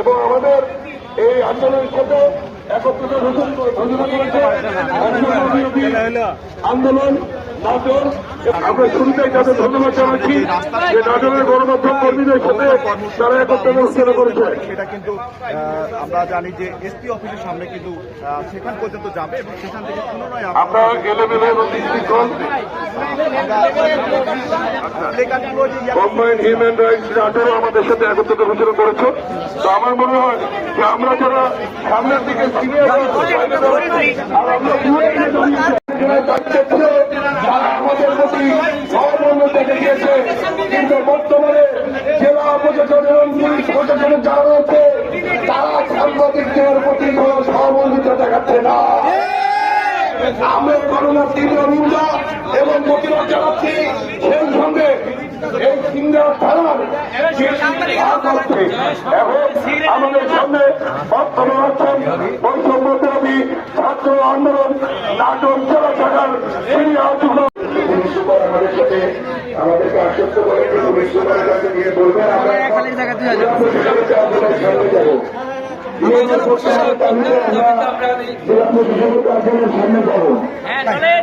এবং আমাদের এই আন্দোলনের সাথে একত্রিত ঘোষণা ঘোষণা করেছে আন্দোলন নাটোর। আমরা শুরুতেই তাদের ধন্যবাদ জানাচ্ছি যে নাটোরের গণমাধ্যম কর্মীদের সাথে তারা একত্রিত ঘোষণা করেছে। সেটা কিন্তু আমরা জানি যে এসপি অফিসের সামনে কিন্তু সেখান পর্যন্ত যাবে এবং সেখান থেকে পুনরায় আমরা এলেমেলে এবং কম্বাইন হিউম্যান রাইটস নাটোরও আমাদের সাথে একত্রিত ঘোষণা করেছে। তো আমার মনে হয় যে আমরা যারা সামনের দিকে বর্তমানে তারা সাংবাদিকদের প্রতি সহমর্মিতা দেখাচ্ছে না। আমরা করোনার তীব্র নিন্দা এবং প্রতিবাদ জানাচ্ছি সেই সঙ্গে এই সিঙ্গা থানার এখন আমাদের সামনে বর্তমান আছেন বৈষম্য দাবি ছাত্র আন্দোলন নাটক জেলা শাখার সিনিয়র সাথে আমাদেরকে আশ্বস্ত করে সুপারের কাছে নিয়ে বলবেন আমরা জেলা সামনে যাব হ্যাঁ চলেন।